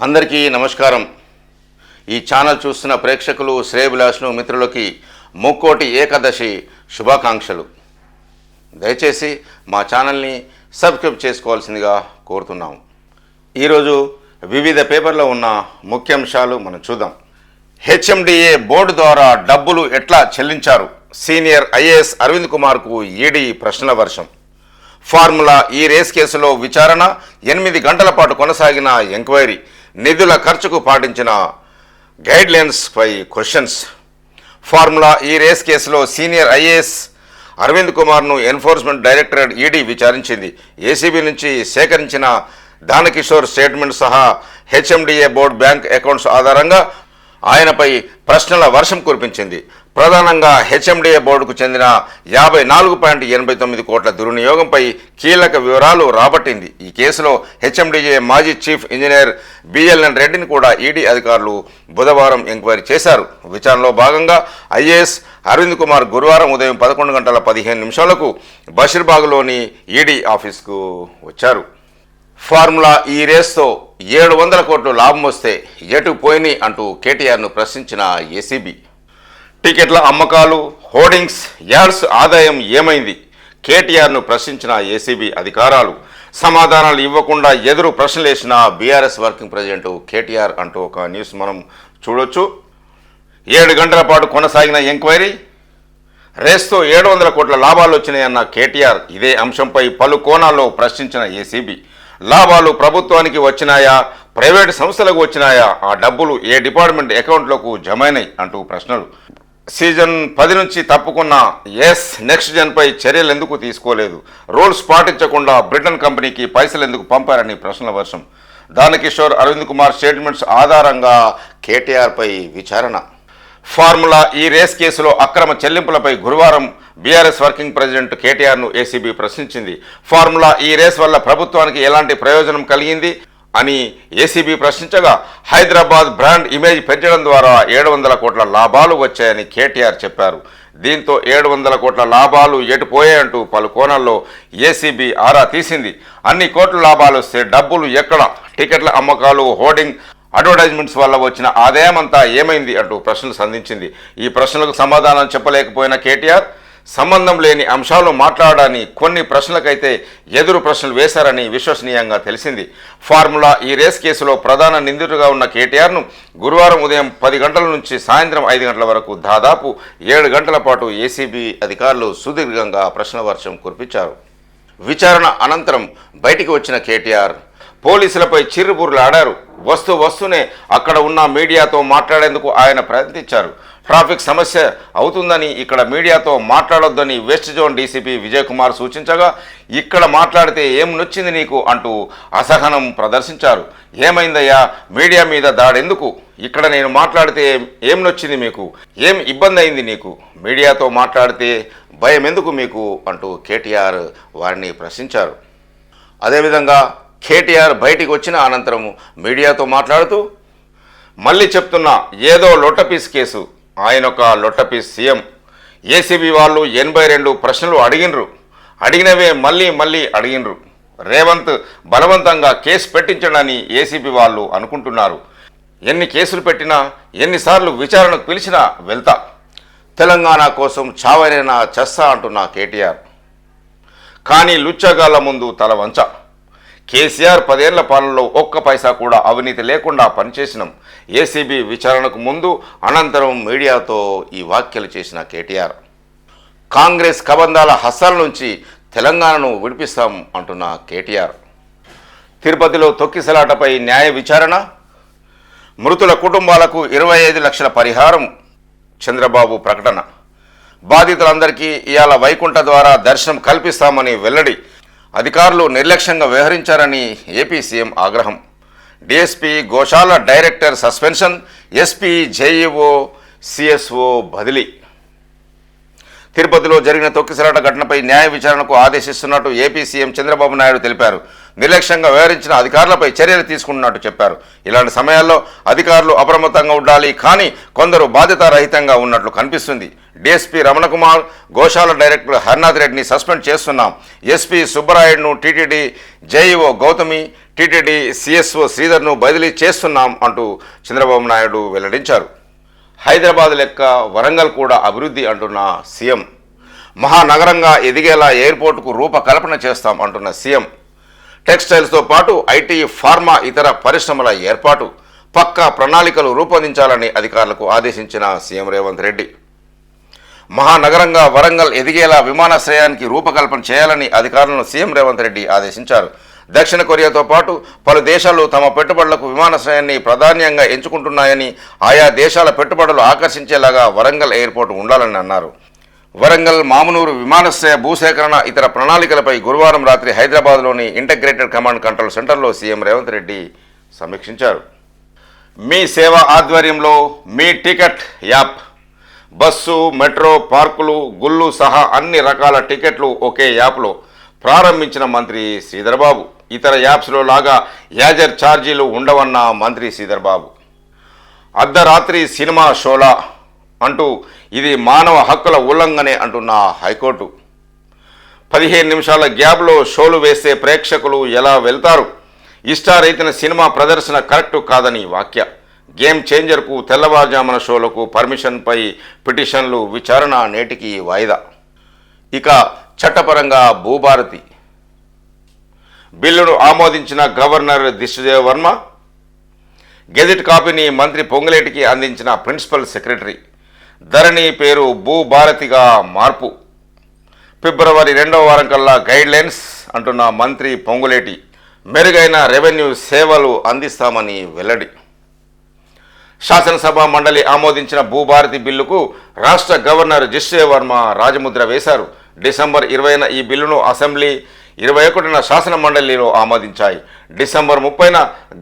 అందరికీ నమస్కారం. ఈ ఛానల్ చూస్తున్న ప్రేక్షకులు శ్రేయభిలాష్ను మిత్రులకి ముక్కోటి ఏకాదశి శుభాకాంక్షలు. దయచేసి మా ఛానల్ని సబ్స్క్రైబ్ చేసుకోవాల్సిందిగా కోరుతున్నాం ఈరోజు వివిధ పేపర్లో ఉన్న ముఖ్యాంశాలు మనం చూద్దాం. హెచ్ఎండిఏ బోర్డు ద్వారా డబ్బులు ఎట్లా చెల్లించారు? సీనియర్ ఐఏఎస్ అరవింద్ కుమార్కు ఈడీ ప్రశ్నల వర్షం. ఫార్ములా ఈ రేస్ కేసులో విచారణ ఎనిమిది గంటల పాటు కొనసాగిన ఎంక్వైరీ. నిధుల ఖర్చుకు పాటించిన గైడ్లైన్స్పై క్వశ్చన్స్ ఫార్ములా ఈ రేస్ కేసులో సీనియర్ ఐఏఎస్ అరవింద్ కుమార్ను ఎన్ఫోర్స్మెంట్ డైరెక్టరేట్ ఈడీ విచారించింది. ఏసీబీ నుంచి సేకరించిన దానకిషోర్ స్టేట్మెంట్ సహా హెచ్ఎండిఏ బోర్డు బ్యాంక్ అకౌంట్స్ ఆధారంగా ఆయనపై ప్రశ్నల వర్షం కురిపించింది. ప్రధానంగా హెచ్ఎండిఏ బోర్డుకు చెందిన యాభై నాలుగు పాయింట్ ఎనభై తొమ్మిది కోట్ల దుర్వినియోగంపై కీలక వివరాలు రాబట్టింది. ఈ కేసులో హెచ్ఎండిఏ మాజీ చీఫ్ ఇంజనీర్ బిఎల్ఎన్ రెడ్డిని కూడా ఈడీ అధికారులు బుధవారం ఎంక్వైరీ చేశారు. విచారణలో భాగంగా ఐఏఎస్ అరవింద్ కుమార్ గురువారం ఉదయం పదకొండు గంటల పదిహేను నిమిషాలకు బషీర్బాగ్లోని ఈడీ ఆఫీస్కు వచ్చారు. ఫార్ములా ఈ రేస్తో ఏడు వందల కోట్లు లాభం వస్తే ఎటు పోయినాయి అంటూ కేటీఆర్ను ప్రశ్నించిన ఏసీబీ. టికెట్ల అమ్మకాలు హోర్డింగ్స్ యాడ్స్ ఆదాయం ఏమైంది? కేటీఆర్ను ప్రశ్నించిన ఏసీబీ అధికారాలు. సమాధానాలు ఇవ్వకుండా ఎదురు ప్రశ్నలేసిన బీఆర్ఎస్ వర్కింగ్ ప్రెసిడెంట్ కేటీఆర్ అంటూ ఒక న్యూస్ మనం చూడొచ్చు. ఏడు గంటల పాటు కొనసాగిన ఎంక్వైరీ. రేస్తో ఏడు వందల కోట్ల లాభాలు వచ్చినాయన్న కేటీఆర్ ఇదే అంశంపై పలు కోణాల్లో ప్రశ్నించిన ఏసీబీ. లాభాలు ప్రభుత్వానికి వచ్చినాయా? ప్రైవేట్ సంస్థలకు వచ్చినాయా? ఆ డబ్బులు ఏ డిపార్ట్మెంట్ అకౌంట్లకు జమైనాయి అంటూ ప్రశ్నలు. సీజన్ పది నుంచి తప్పుకున్న ఎస్ నెక్స్ట్ జన్పై చర్యలు ఎందుకు తీసుకోలేదు? రూల్స్ పాటించకుండా బ్రిటన్ కంపెనీకి పైసలు ఎందుకు పంపారని ప్రశ్నల వర్షం. దానకిషోర్ అరవింద్ కుమార్ స్టేట్మెంట్స్ ఆధారంగా కేటీఆర్పై విచారణ. ఫార్ములా ఈ రేస్ కేసులో అక్రమ చెల్లింపులపై గురువారం బీఆర్ఎస్ వర్కింగ్ ప్రెసిడెంట్ కేటీఆర్ను ఏసీబీ ప్రశ్నించింది. ఫార్ములా ఈ రేస్ వల్ల ప్రభుత్వానికి ఎలాంటి ప్రయోజనం కలిగింది? అని ఏసీబీ ప్రశ్నించగా హైదరాబాద్ బ్రాండ్ ఇమేజ్ పెంచడం ద్వారా ఏడు వందల కోట్ల లాభాలు వచ్చాయని కేటీఆర్ చెప్పారు. దీంతో ఏడు వందల కోట్ల లాభాలు ఎటుపోయాయంటూ పలు కోణాల్లో ఏసీబీ ఆరా తీసింది. అన్ని కోట్ల లాభాలు వస్తే డబ్బులు ఎక్కడ? టికెట్ల అమ్మకాలు హోర్డింగ్ అడ్వర్టైజ్మెంట్స్ వల్ల వచ్చిన ఆదాయం అంతా ఏమైంది అంటూ ప్రశ్నలు సంధించింది. ఈ ప్రశ్నలకు సమాధానం చెప్పలేకపోయిన కేటీఆర్ సంబంధం లేని అంశాలు మాట్లాడని కొన్ని ప్రశ్నలకైతే ఎదురు ప్రశ్నలు వేశారని విశ్వసనీయంగా తెలిసింది. ఫార్ములా ఈ రేస్ కేసులో ప్రధాన నిందితుడిగా ఉన్న కేటీఆర్ను గురువారం ఉదయం పది గంటల నుంచి సాయంత్రం ఐదు గంటల వరకు దాదాపు ఏడు గంటల పాటు ఏసీబీ అధికారులు సుదీర్ఘంగా ప్రశ్న వర్షం కురిపించారు. విచారణ అనంతరం బయటికి వచ్చిన కేటీఆర్ పోలీసులపై చిరుబుర్లాడారు వస్తూ వస్తూనే అక్కడ ఉన్న మీడియాతో మాట్లాడేందుకు ఆయన ప్రయత్నించారు. ట్రాఫిక్ సమస్య అవుతుందని ఇక్కడ మీడియాతో మాట్లాడొద్దని west zone DCP Vijay Kumar సూచించగా ఇక్కడ మాట్లాడితే ఏం నొచ్చింది నీకు అంటూ అసహనం ప్రదర్శించారు. ఏమైందయ్యా? మీడియా మీద దాడెందుకు? ఇక్కడ నేను మాట్లాడితే ఏం నొచ్చింది మీకు? ఏం ఇబ్బంది అయింది నీకు? మీడియాతో మాట్లాడితే భయం ఎందుకు మీకు? అంటూ కేటీఆర్ వారిని ప్రశ్నించారు. అదేవిధంగా కేటీఆర్ బయటికి వచ్చిన అనంతరం మీడియాతో మాట్లాడుతూ మళ్ళీ చెప్తున్న ఏదో లొట్టపీస్ కేసు. ఆయన ఒక లొట్టపీస్ సీఎం. ఏసీబీ వాళ్ళు ఎనభై రెండు ప్రశ్నలు అడిగినరు. అడిగినవే మళ్ళీ మళ్ళీ అడిగినరు. రేవంత్ బలవంతంగా కేసు పెట్టించడని ఏసీబీ వాళ్ళు అనుకుంటున్నారు. ఎన్ని కేసులు పెట్టినా ఎన్నిసార్లు విచారణకు పిలిచినా వెళ్తా. తెలంగాణ కోసం చావరైనా చస్తా అంటున్న కేటీఆర్. కానీ లుచ్చగాళ్ళ ముందు తల వంచ. కేసీఆర్ పదేళ్ళ పాలనలో ఒక్క పైసా కూడా అవినీతి లేకుండా పనిచేసినాం. ఏసీబీ విచారణకు ముందు అనంతరం మీడియాతో ఈ వ్యాఖ్యలు చేసిన కేటీఆర్. కాంగ్రెస్ కబంధాల హస్తాల నుంచి తెలంగాణను విడిపిస్తాం అంటున్న కేటీఆర్. తిరుపతిలో తొక్కిసలాటపై న్యాయ విచారణ. మృతుల కుటుంబాలకు ఇరవై ఐదు లక్షల పరిహారం. చంద్రబాబు ప్రకటన. బాధితులందరికీ ఇవాళ వైకుంఠ ద్వారా దర్శనం కల్పిస్తామని వెల్లడి. అధికారులు నిర్లక్ష్యంగా వ్యవహరించారని ఏపీ సీఎం ఆగ్రహం. డిఎస్పీ గోశాల director suspension SP JEO CSO బదిలీ. తిరుపతిలో జరిగిన తొక్కిసలాట ఘటనపై న్యాయ విచారణకు ఆదేశిస్తున్నట్టు ఏపీ సీఎం చంద్రబాబు నాయుడు తెలిపారు. నిర్లక్ష్యంగా వ్యవహరించిన అధికారులపై చర్యలు తీసుకుంటున్నట్టు చెప్పారు. ఇలాంటి సమయాల్లో అధికారులు అప్రమత్తంగా ఉండాలి కానీ కొందరు బాధ్యతారహితంగా ఉన్నట్లు కనిపిస్తుంది. డిఎస్పీ రమణకుమార్ గోశాల డైరెక్టర్ హరినాథ్ రెడ్డిని సస్పెండ్ చేస్తున్నాం. SP సుబ్బరాయుడును TTD JEO Gautami TTD CSO శ్రీధర్ను బదిలీ చేస్తున్నాం అంటూ చంద్రబాబు నాయుడు వెల్లడించారు. హైదరాబాద్ లెక్క వరంగల్ కూడా అభివృద్ధి అంటున్న సీఎం. మహానగరంగా ఎదిగేలా ఎయిర్పోర్టుకు రూపకల్పన చేస్తాం అంటున్న సీఎం. టెక్స్టైల్స్తో పాటు ఐటీ ఫార్మా ఇతర పరిశ్రమల ఏర్పాటు పక్కా ప్రణాళికలు రూపొందించాలని అధికారులకు ఆదేశించిన సీఎం రేవంత్ రెడ్డి. మహానగరంగా వరంగల్ ఎదిగేలా విమానాశ్రయానికి రూపకల్పన చేయాలని అధికారులను సీఎం రేవంత్ రెడ్డి ఆదేశించారు. దక్షిణ కొరియాతో పాటు పలు దేశాలు తమ పెట్టుబడులకు విమానాశ్రయాన్ని ప్రాధాన్యంగా ఎంచుకుంటున్నాయని ఆయా దేశాల పెట్టుబడులు ఆకర్షించేలాగా వరంగల్ ఎయిర్పోర్ట్ ఉండాలని అన్నారు. వరంగల్ మామునూరు విమానాశ్రయ భూసేకరణ ఇతర ప్రణాళికలపై గురువారం రాత్రి హైదరాబాద్లోని ఇంటగ్రేటెడ్ కమాండ్ కంట్రోల్ సెంటర్లో సీఎం రేవంత్ రెడ్డి సమీక్షించారు. మీ సేవ ఆధ్వర్యంలో Mee ticket app bus metro పార్కులు గుళ్ళు సహా అన్ని రకాల టికెట్లు ఒకే యాప్లో ప్రారంభించిన మంత్రి శ్రీధర్బాబు. ఇతర యాప్స్లో లాగా యాజర్ ఛార్జీలు ఉండవన్న మంత్రి శ్రీధర్బాబు. అర్ధరాత్రి సినిమా షోలా అంటూ ఇది మానవ హక్కుల ఉల్లంఘనే అంటున్న హైకోర్టు. పదిహేను నిమిషాల గ్యాప్లో షోలు వేస్తే ప్రేక్షకులు ఎలా వెళ్తారు? ఇష్టారైతున్న సినిమా ప్రదర్శన కరెక్టు కాదని వాక్య. గేమ్ చేంజర్కు తెల్లవారుజామున షోలకు పర్మిషన్పై పిటిషన్లు విచారణ నేటికి వాయిదా. ఇక చట్టపరంగా భూభారతి. బిల్లును ఆమోదించిన గవర్నర్ దిశదేవ్ వర్మ గెజిట్ కాపీని మంత్రి పొంగులేటికి అందించిన ప్రిన్సిపల్ సెక్రటరీ. ధరణి పేరు భూభారతిగా మార్పు. ఫిబ్రవరి రెండవ వారం కల్లా గైడ్ లైన్స్ అంటున్న మంత్రి పొంగులేటి మెరుగైన రెవెన్యూ సేవలు అందిస్తామని వెల్లడి. శాసనసభ మండలి ఆమోదించిన భూభారతి బిల్లుకు రాష్ట్ర గవర్నర్ జిశ్వే వర్మ రాజముద్ర వేశారు. డిసెంబర్ ఇరవైన ఈ బిల్లును అసెంబ్లీ ఇరవై ఒకటిన శాసన మండలిలో ఆమోదించాయి. డిసెంబర్ ముప్పైన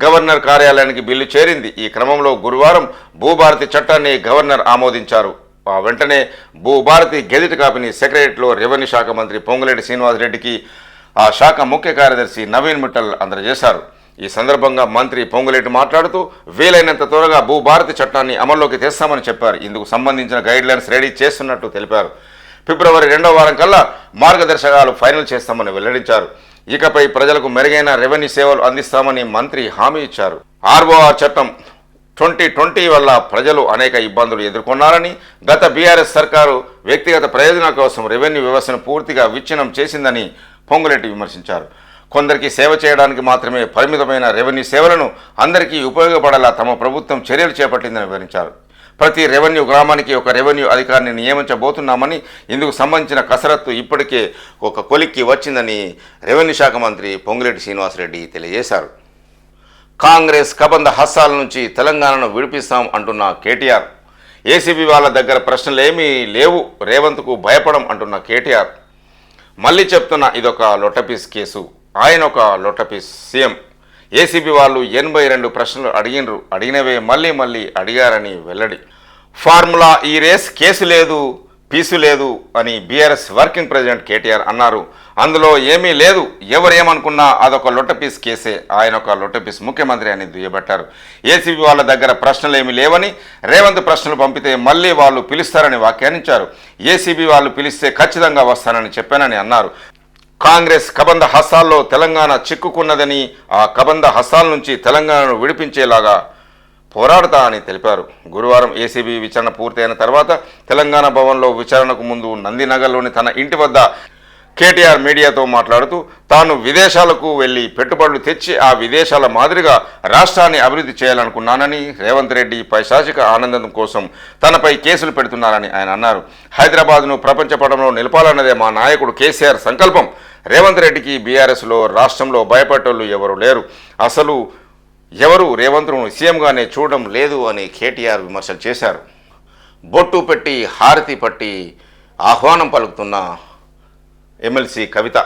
గవర్నర్ కార్యాలయానికి బిల్లు చేరింది. ఈ క్రమంలో గురువారం భూభారతి చట్టాన్ని గవర్నర్ ఆమోదించారు. ఆ వెంటనే భూభారతి గెజిట్ కాపీని సెక్రటరీలో రెవెన్యూ శాఖ మంత్రి పొంగులేటి శ్రీనివాసరెడ్డికి ఆ శాఖ ముఖ్య కార్యదర్శి నవీన్ మిట్టల్ అందజేశారు. ఈ సందర్భంగా మంత్రి పొంగులేటి మాట్లాడుతూ వీలైనంత త్వరగా భూభారతి చట్టాన్ని అమల్లోకి తెస్తామని చెప్పారు. ఇందుకు సంబంధించిన గైడ్లైన్స్ రెడీ చేస్తున్నట్టు తెలిపారు. ఫిబ్రవరి రెండవ వారం కల్లా మార్గదర్శకాలు ఫైనల్ చేస్తామని వెల్లడించారు. ఇకపై ప్రజలకు మెరుగైన రెవెన్యూ సేవలు అందిస్తామని మంత్రి హామీ ఇచ్చారు. ఆర్ఓఆర్ చట్టం ట్వంటీ ట్వంటీ వల్ల ప్రజలు అనేక ఇబ్బందులు ఎదుర్కొన్నారని గత బీఆర్ఎస్ సర్కారు వ్యక్తిగత ప్రయోజనాల కోసం రెవెన్యూ వ్యవస్థను పూర్తిగా విచ్ఛిన్నం చేసిందని పొంగులెట్టి విమర్శించారు. కొందరికి సేవ చేయడానికి మాత్రమే పరిమితమైన రెవెన్యూ సేవలను అందరికీ ఉపయోగపడేలా తమ ప్రభుత్వం చర్యలు చేపట్టిందని వివరించారు. ప్రతి రెవెన్యూ గ్రామానికి ఒక రెవెన్యూ అధికారిని నియమించబోతున్నామని ఇందుకు సంబంధించిన కసరత్తు ఇప్పటికే ఒక కొలిక్కి వచ్చిందని రెవెన్యూ శాఖ మంత్రి పొంగిరెడ్డి శ్రీనివాసరెడ్డి తెలియజేశారు. కాంగ్రెస్ కబంధ హస్తాల నుంచి తెలంగాణను విడిపిస్తాం అంటున్న కేటీఆర్. ఏసీబీ వాళ్ళ దగ్గర ప్రశ్నలు ఏమీ లేవు రేవంత్కు భయపడం అంటున్న కేటీఆర్. మళ్ళీ చెప్తున్న ఇదొక లొట్టపీస్ కేసు. ఆయన ఒక లొట్టపీస్ సీఎం. ఏసీబీ వాళ్ళు ఎనభై రెండు ప్రశ్నలు అడిగినరు. అడిగినవే మళ్ళీ మళ్ళీ అడిగారని వెల్లడి. ఫార్ములా ఈ రేస్ కేసు లేదు పీసు లేదు అని బీఆర్ఎస్ వర్కింగ్ ప్రెసిడెంట్ కేటీఆర్ అన్నారు. అందులో ఏమీ లేదు. ఎవరు ఏమనుకున్నా అదొక లొట్టపీస్ కేసే. ఆయన ఒక లొట్టపీస్ ముఖ్యమంత్రి అని దుయ్యబట్టారు. ఏసీబీ వాళ్ళ దగ్గర ప్రశ్నలు ఏమీ లేవని రేవంత్ ప్రశ్నలు పంపితే మళ్ళీ వాళ్ళు పిలుస్తారని వ్యాఖ్యానించారు. ఏసీబీ వాళ్ళు పిలిస్తే ఖచ్చితంగా వస్తానని చెప్పానని అన్నారు. కాంగ్రెస్ కబంధ హస్తాల్లో తెలంగాణ చిక్కుకున్నదని ఆ కబంధ హస్తాల నుంచి తెలంగాణను విడిపించేలాగా పోరాడతా అని తెలిపారు. గురువారం ఏసీబీ విచారణ పూర్తయిన తర్వాత తెలంగాణ భవన్లో విచారణకు ముందు నందినగర్లోని తన ఇంటి వద్ద కేటీఆర్ మీడియాతో మాట్లాడుతూ తాను విదేశాలకు వెళ్ళి పెట్టుబడులు తెచ్చి ఆ విదేశాల మాదిరిగా రాష్ట్రాన్ని అభివృద్ధి చేయాలనుకున్నానని రేవంత్ రెడ్డి పైశాచిక ఆనందం కోసం తనపై కేసులు పెడుతున్నారని ఆయన అన్నారు. హైదరాబాద్ను ప్రపంచ పటంలో నిలపాలన్నదే మా నాయకుడు కేసీఆర్ సంకల్పం. రేవంత్ రెడ్డికి బీఆర్ఎస్లో రాష్ట్రంలో భయపడేటోళ్ళు ఎవరు లేరు. అసలు ఎవరు రేవంత్ను సీఎంగానే చూడడం లేదు అని కేటీఆర్ విమర్శలు చేశారు. బొట్టు పెట్టి హారతి పట్టి ఆహ్వానం పలుకుతున్న MLC Kavitha.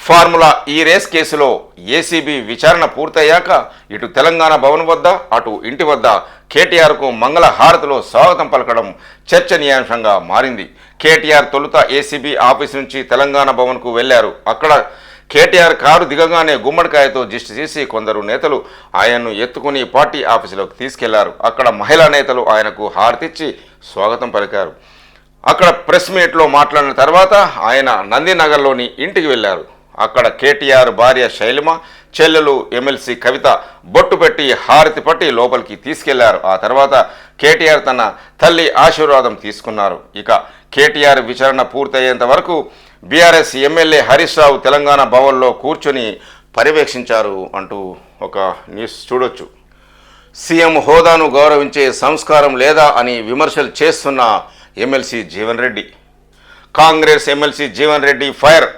Formula E race కేసులో ఏసీబీ విచారణ పూర్తయ్యాక ఇటు తెలంగాణ భవన్ వద్ద అటు ఇంటి వద్ద కేటీఆర్కు మంగళ హారతిలో స్వాగతం పలకడం చర్చనీయాంశంగా మారింది. కేటీఆర్ తొలుత ఏసీబీ ఆఫీస్ నుంచి తెలంగాణ భవన్కు వెళ్ళారు అక్కడ కేటీఆర్ కారు దిగగానే గుమ్మడికాయతో జిస్ట్ చేసి కొందరు నేతలు ఆయన్ను ఎత్తుకుని పార్టీ ఆఫీసులోకి తీసుకెళ్ళారు. అక్కడ మహిళా నేతలు ఆయనకు హారతిచ్చి స్వాగతం పలికారు. అక్కడ ప్రెస్ మీట్లో మాట్లాడిన తర్వాత ఆయన నందినగర్లోని ఇంటికి వెళ్ళారు. అక్కడ కేటీఆర్ భార్య శైలిమ చెల్లెలు ఎమ్మెల్సీ కవిత బొట్టు పెట్టి హారతి పట్టి లోపలికి తీసుకెళ్ళారు. ఆ తర్వాత కేటీఆర్ తన తల్లి ఆశీర్వాదం తీసుకున్నారు. ఇక కేటీఆర్ విచారణ పూర్తయ్యేంత వరకు బీఆర్ఎస్ ఎమ్మెల్యే హరీష్ రావు తెలంగాణ భవన్లో కూర్చొని పర్యవేక్షించారు అంటూ ఒక న్యూస్ చూడొచ్చు. సీఎం హోదాను గౌరవించే సంస్కారం లేదా అని విమర్శలు చేస్తున్న MLC Jeevan Reddy. Congress MLC Jeevan Reddy fire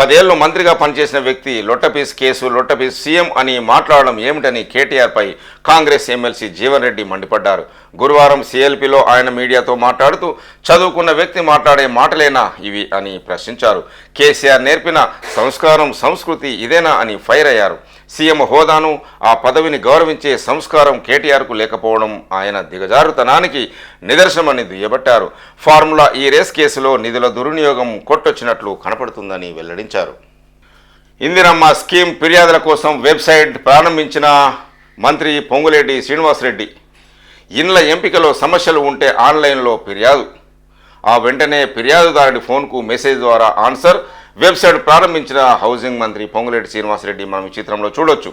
పదేళ్ళు మంత్రిగా పనిచేసిన వ్యక్తి లొట్టపీస్ కేసు లొట్టపీస్ సీఎం అని మాట్లాడడం ఏమిటని కేటీఆర్పై కాంగ్రెస్ ఎమ్మెల్సీ జీవన్ రెడ్డి మండిపడ్డారు. గురువారం సీఎల్పీలో ఆయన మీడియాతో మాట్లాడుతూ చదువుకున్న వ్యక్తి మాట్లాడే మాటలేనా ఇవి? అని ప్రశ్నించారు. కేసీఆర్ నేర్పిన సంస్కారం సంస్కృతి ఇదేనా అని ఫైర్ అయ్యారు. సీఎం హోదాను ఆ పదవిని గౌరవించే సంస్కారం కేటీఆర్కు లేకపోవడం ఆయన దిగజారుతనానికి నిదర్శనమని దుయ్యబట్టారు. ఫార్ములా ఈ రేస్ కేసులో నిధుల దుర్వినియోగం కొట్టొచ్చినట్లు కనపడుతుందని వెల్లడించారు. ఇందిరమ్మ స్కీమ్ ఫిర్యాదుల కోసం వెబ్సైట్ ప్రారంభించిన మంత్రి పొంగులేటి శ్రీనివాసరెడ్డి ఇండ్ల ఎంపికలో సమస్యలు ఉంటే ఆన్లైన్లో ఫిర్యాదు. ఆ వెంటనే ఫిర్యాదుదారుడి ఫోన్కు మెసేజ్ ద్వారా ఆన్సర్ వెబ్సైట్ ప్రారంభించిన హౌసింగ్ మంత్రి పొంగులేటి శ్రీనివాసరెడ్డి మనం ఈ చిత్రంలో చూడొచ్చు.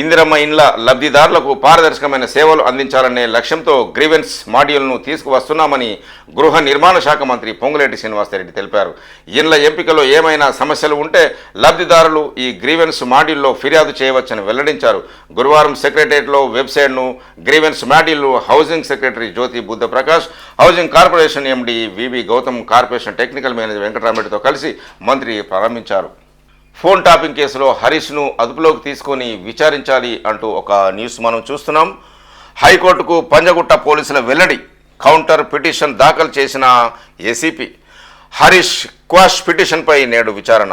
ఇందిరమ్మ ఇండ్ల లబ్ధిదారులకు పారదర్శకమైన సేవలు అందించాలనే లక్ష్యంతో గ్రీవెన్స్ మాడ్యూల్ను తీసుకువస్తున్నామని గృహ నిర్మాణ శాఖ మంత్రి పొంగులేటి శ్రీనివాసరెడ్డి తెలిపారు. ఇండ్ల ఎంపికలో ఏమైనా సమస్యలు ఉంటే లబ్ధిదారులు ఈ గ్రీవెన్స్ మాడ్యూల్లో ఫిర్యాదు చేయవచ్చని వెల్లడించారు. గురువారం సెక్రటరియట్లో వెబ్సైట్ను grievance module housing secretary Jyothi Buddha Prakash housing corporation MD VV Gautam corporation technical manager వెంకటరామరెడ్డితో కలిసి మంత్రి ప్రారంభించారు. ఫోన్ టాపింగ్ కేసులో హరీష్ను అదుపులోకి తీసుకొని విచారించాలి అంటూ ఒక న్యూస్ మనం చూస్తున్నాం. హైకోర్టుకు పంజగుట్ట పోలీసుల వెల్లడి కౌంటర్ పిటిషన్ దాఖలు చేసిన ఏసీపీ హరీష్ క్వాష్ పిటిషన్పై నేడు విచారణ.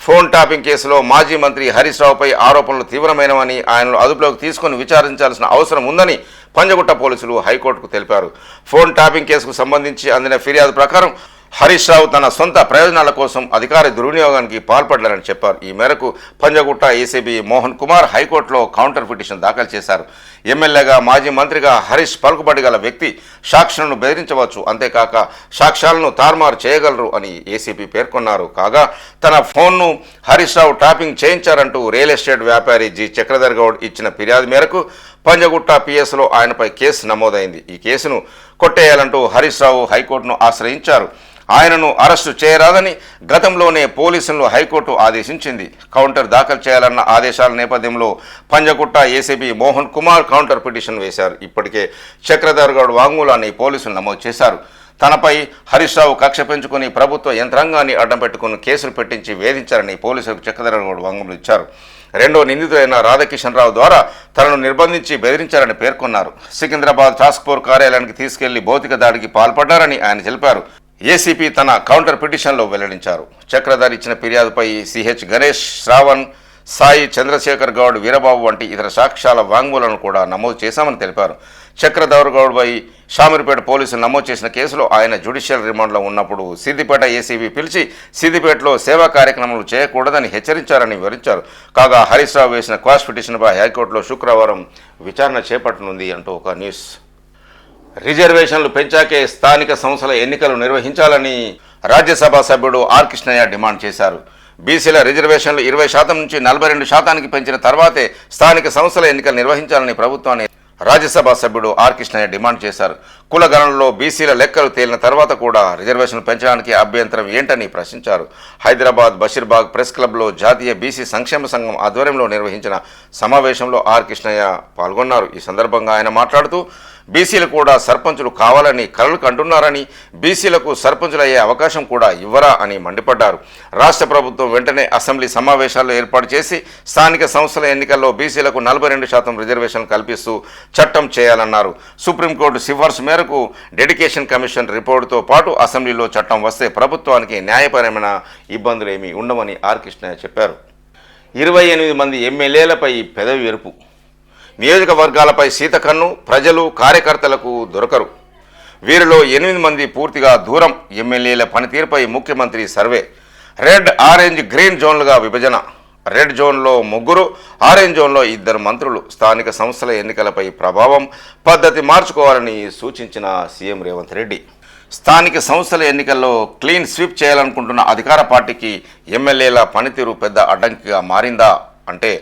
ఫోన్ టాపింగ్ కేసులో మాజీ మంత్రి హరీష్ రావుపై ఆరోపణలు తీవ్రమైనవని ఆయనను అదుపులోకి తీసుకొని విచారించాల్సిన అవసరం ఉందని పంజగుట్ట పోలీసులు హైకోర్టుకు తెలిపారు. ఫోన్ టాపింగ్ కేసుకు సంబంధించి అందిన ఫిర్యాదు ప్రకారం హరీష్ రావు తన సొంత ప్రయోజనాల కోసం అధికార దుర్వినియోగానికి పాల్పడ్డారని చెప్పారు. ఈ మేరకు పంజగుట్ట ఏసీబీ మోహన్ కుమార్ హైకోర్టులో కౌంటర్ పిటిషన్ దాఖలు చేశారు. ఎమ్మెల్యేగా మాజీ మంత్రిగా హరీష్ పలుకుబడి గల వ్యక్తి సాక్షులను బెదిరించవచ్చు. అంతేకాక సాక్ష్యాలను తారుమారు చేయగలరు అని ఏసీపీ పేర్కొన్నారు. కాగా తన ఫోన్ను హరీష్ రావు టాపింగ్ చేయించారంటూ రియల్ ఎస్టేట్ వ్యాపారి జి. చక్రధర్ గౌడ్ ఇచ్చిన ఫిర్యాదు మేరకు పంజగుట్ట పిఎస్లో ఆయనపై కేసు నమోదైంది. ఈ కేసును కొట్టేయాలంటూ హరీష్ రావు హైకోర్టును ఆశ్రయించారు. ఆయనను అరెస్టు చేయరాదని గతంలోనే పోలీసులను హైకోర్టు ఆదేశించింది. కౌంటర్ దాఖలు చేయాలన్న ఆదేశాల నేపథ్యంలో Panjagutta ACB Mohan Kumar counter petition వేశారు. ఇప్పటికే చక్రధర్గౌడ్ వాంగ్మూలాన్ని పోలీసులు నమోదు చేశారు. తనపై హరీష్ రావు కక్ష పెంచుకుని ప్రభుత్వ యంత్రాంగాన్ని అడ్డం పెట్టుకుని కేసులు పెట్టించి వేధించారని పోలీసులకు చక్రధర్గౌడ్ గౌడ్ ఇచ్చారు. రెండో నిందితుడైన రాధాకిషన్ రావు ద్వారా తనను నిర్బంధించి బెదిరించారని పేర్కొన్నారు. సికింద్రాబాద్ టాస్క్ ఫోర్స్ కార్యాలయానికి తీసుకెళ్ళి భౌతిక దాడికి పాల్పడ్డారని ఆయన తెలిపారు. ఏసీపీ తన కౌంటర్ పిటిషన్లో వెల్లడించారు. చక్రధారి ఇచ్చిన ఫిర్యాదుపై సిహెచ్ గణేష్ శ్రావణ్ సాయి చంద్రశేఖర్ గౌడ్ వీరబాబు వంటి ఇతర సాక్ష్యాల వాంగ్మూలను కూడా నమోదు చేశామని తెలిపారు. చక్రధర్ గౌడ్పై షామీర్పేట పోలీసులు నమోదు చేసిన కేసులో ఆయన జ్యుడిషియల్ రిమాండ్లో ఉన్నప్పుడు సిద్దిపేట ఏసీబీ పిలిచి సిద్దిపేటలో సేవా కార్యక్రమాలు చేయకూడదని హెచ్చరించారని వివరించారు. కాగా హరీష్ రావు వేసిన క్వాష్ పిటిషన్పై హైకోర్టులో శుక్రవారం విచారణ చేపట్టనుంది అంటూ ఒక న్యూస్. రిజర్వేషన్లు పెంచాకే స్థానిక సంస్థల ఎన్నికలు నిర్వహించాలని రాజ్యసభ సభ్యుడు ఆర్ కృష్ణయ్య డిమాండ్ చేశారు. బీసీల రిజర్వేషన్లు ఇరవై శాతం నుంచి నలభై రెండు శాతానికి పెంచిన తర్వాతే స్థానిక సంస్థల ఎన్నికలు నిర్వహించాలని ప్రభుత్వాన్ని రాజ్యసభ సభ్యుడు ఆర్ కృష్ణయ్య డిమాండ్ చేశారు. కులగణంలో బీసీల లెక్కలు తేలిన తర్వాత కూడా రిజర్వేషన్లు పెంచడానికి అభ్యంతరం ఏంటని ప్రశ్నించారు. హైదరాబాద్ బషీర్బాగ్ ప్రెస్ క్లబ్లో జాతీయ బీసీ సంక్షేమ సంఘం ఆధ్వర్యంలో నిర్వహించిన సమావేశంలో ఆర్ కృష్ణయ్య పాల్గొన్నారు. ఈ సందర్భంగా ఆయన మాట్లాడుతూ బీసీలు కూడా సర్పంచులు కావాలని కలలు కంటున్నారని బీసీలకు సర్పంచులు అయ్యే అవకాశం కూడా ఇవ్వరా అని మండిపడ్డారు. రాష్ట్ర ప్రభుత్వం వెంటనే అసెంబ్లీ సమావేశాలు ఏర్పాటు చేసి స్థానిక సంస్థల ఎన్నికల్లో బీసీలకు నలభై రెండు శాతం రిజర్వేషన్ కల్పిస్తూ చట్టం చేయాలన్నారు. సుప్రీంకోర్టు సిఫార్సు మేరకు డెడికేషన్ కమిషన్ రిపోర్టుతో పాటు అసెంబ్లీలో చట్టం వస్తే ప్రభుత్వానికి న్యాయపరమైన ఇబ్బందులు ఏమీ ఉండవని ఆర్ కృష్ణయ్య చెప్పారు. ఇరవై ఎనిమిది మంది ఎమ్మెల్యేలపై పెదవి ఎరుపు. నియోజకవర్గాలపై సీతకన్ను ప్రజలు కార్యకర్తలకు దొరకరు. వీరిలో ఎనిమిది మంది పూర్తిగా దూరం. ఎమ్మెల్యేల పనితీరుపై ముఖ్యమంత్రి సర్వే. రెడ్ ఆరెంజ్ గ్రీన్ జోన్లుగా విభజన. రెడ్ జోన్లో ముగ్గురు ఆరెంజ్ జోన్లో ఇద్దరు మంత్రులు. స్థానిక సంస్థల ఎన్నికలపై ప్రభావం పద్ధతి మార్చుకోవాలని సూచించిన సీఎం రేవంత్ రెడ్డి. స్థానిక సంస్థల ఎన్నికల్లో క్లీన్ స్వీప్ చేయాలనుకుంటున్న అధికార పార్టీకి ఎమ్మెల్యేల పనితీరు పెద్ద అడ్డంకిగా మారిందా? అంటే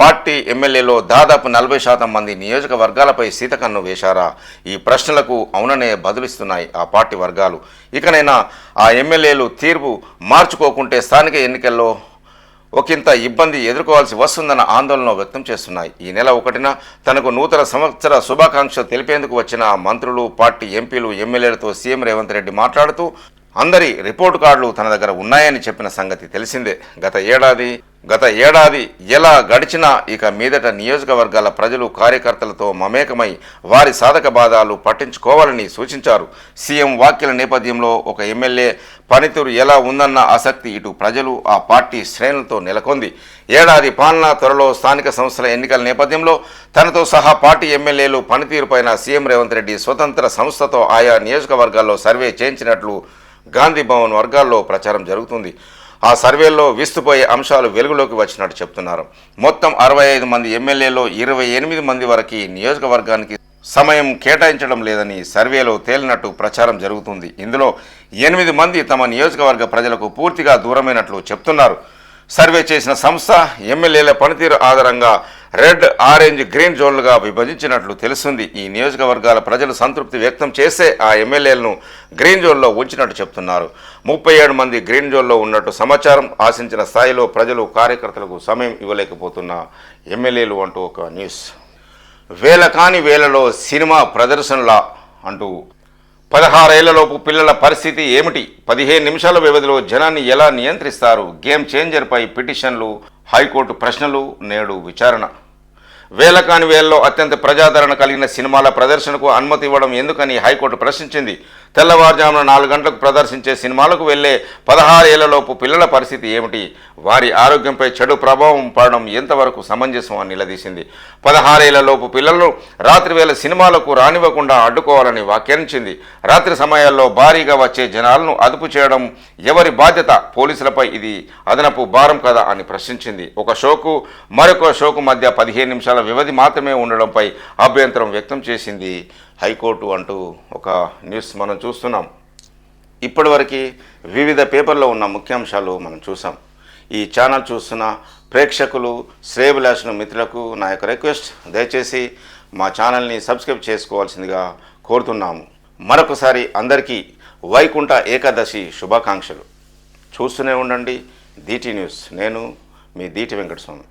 పార్టీ ఎమ్మెల్యేలో దాదాపు నలభై శాతం మంది నియోజకవర్గాలపై సీతకన్ను వేశారా? ఈ ప్రశ్నలకు అవుననే బదులిస్తున్నాయి ఆ పార్టీ వర్గాలు. ఇకనైనా ఆ ఎమ్మెల్యేలు తీర్పు మార్చుకోకుంటే స్థానిక ఎన్నికల్లో ఒకంత ఇబ్బంది ఎదుర్కోవాల్సి వస్తుందన్న ఆందోళన వ్యక్తం చేస్తున్నాయి. ఈ నెల ఒకటిన తనకు నూతన సంవత్సర శుభాకాంక్షలు తెలిపేందుకు వచ్చిన మంత్రులు పార్టీ ఎంపీలు ఎమ్మెల్యేలతో సీఎం రేవంత్ రెడ్డి మాట్లాడుతూ అందరి రిపోర్టు కార్డులు తన దగ్గర ఉన్నాయని చెప్పిన సంగతి తెలిసిందే. గత ఏడాది గత ఏడాది ఎలా గడిచినా ఇక మీదట నియోజకవర్గాల ప్రజలు కార్యకర్తలతో మమేకమై వారి సాధక బాధాలు పట్టించుకోవాలని సూచించారు. సీఎం వ్యాఖ్యల నేపథ్యంలో ఒక ఎమ్మెల్యే పనితీరు ఎలా ఉందన్న ఆసక్తి ఇటు ప్రజలు ఆ పార్టీ శ్రేణులతో నెలకొంది. ఏడాది పాలనా త్వరలో స్థానిక సంస్థల ఎన్నికల నేపథ్యంలో తనతో సహా పార్టీ ఎమ్మెల్యేలు పనితీరుపైన సీఎం రేవంత్ రెడ్డి స్వతంత్ర సంస్థతో ఆయా నియోజకవర్గాల్లో సర్వే చేయించినట్లు గాంధీ భవన్ వర్గాల్లో ప్రచారం జరుగుతుంది. ఆ సర్వేలో విస్తుపోయే అంశాలు వెలుగులోకి వచ్చినట్టు చెప్తున్నారు. మొత్తం అరవై ఐదు మంది ఎమ్మెల్యేలో ఇరవై ఎనిమిది మంది వరకు నియోజకవర్గానికి సమయం కేటాయించడం లేదని సర్వేలో తేలినట్టు ప్రచారం జరుగుతుంది. ఇందులో ఎనిమిది మంది తమ నియోజకవర్గ ప్రజలకు పూర్తిగా దూరమైనట్లు చెప్తున్నారు. సర్వే చేసిన సంస్థ ఎమ్మెల్యేల పనితీరు ఆధారంగా రెడ్ ఆరెంజ్ గ్రీన్ జోన్లుగా విభజించినట్లు తెలుస్తుంది ఈ నియోజకవర్గాల ప్రజలు సంతృప్తి వ్యక్తం చేసే ఆ ఎమ్మెల్యేలను గ్రీన్ జోన్లో ఉంచినట్టు చెప్తున్నారు. ముప్పై ఏడు మంది గ్రీన్ జోన్లో ఉన్నట్టు సమాచారం ఆశించిన స్థాయిలో ప్రజలు కార్యకర్తలకు సమయం ఇవ్వలేకపోతున్న ఎమ్మెల్యేలు అంటూ ఒక న్యూస్. వేల కాని వేలలో సినిమా ప్రదర్శనలా అంటూ పదహారేళ్ళలోపు పిల్లల పరిస్థితి ఏమిటి? పదిహేను నిమిషాల వ్యవధిలో జనాన్ని ఎలా నియంత్రిస్తారు? గేమ్ చేంజర్పై పిటిషన్లు హైకోర్టు ప్రశ్నలు నేడు విచారణ. వేల కాని వేలలో అత్యంత ప్రజాదరణ కలిగిన సినిమాల ప్రదర్శనకు అనుమతి ఇవ్వడం ఎందుకని హైకోర్టు ప్రశ్నించింది. తెల్లవారుజామున నాలుగు గంటలకు ప్రదర్శించే సినిమాలకు వెళ్ళే పదహారేళ్ళలోపు పిల్లల పరిస్థితి ఏమిటి? వారి ఆరోగ్యంపై చెడు ప్రభావం పడడం ఎంతవరకు సమంజసం అని నిలదీసింది. పదహారేళ్ళలోపు పిల్లలను రాత్రి వేళ సినిమాలకు రానివ్వకుండా అడ్డుకోవాలని వ్యాఖ్యానించింది. రాత్రి సమయాల్లో భారీగా వచ్చే జనాలను అదుపు చేయడం ఎవరి బాధ్యత? పోలీసులపై ఇది అదనపు భారం కదా అని ప్రశ్నించింది. ఒక షోకు మరొక షోకు మధ్య పదిహేను నిమిషాల వ్యవధి మాత్రమే ఉండడంపై అభ్యంతరం వ్యక్తం చేసింది హైకోర్టు అంటూ ఒక న్యూస్ మనం చూస్తున్నాం. ఇప్పటివరకు వివిధ పేపర్లో ఉన్న ముఖ్యాంశాలు మనం చూసాం. ఈ ఛానల్ చూస్తున్న ప్రేక్షకులు శ్రేయభిలాషణ మిత్రులకు నా యొక్క రిక్వెస్ట్ దయచేసి మా ఛానల్ని సబ్స్క్రైబ్ చేసుకోవాల్సిందిగా కోరుతున్నాము. మరొకసారి అందరికీ వైకుంఠ ఏకాదశి శుభాకాంక్షలు. చూస్తూనే ఉండండి దీటి న్యూస్. నేను మీ దీటి వెంకటస్వామి.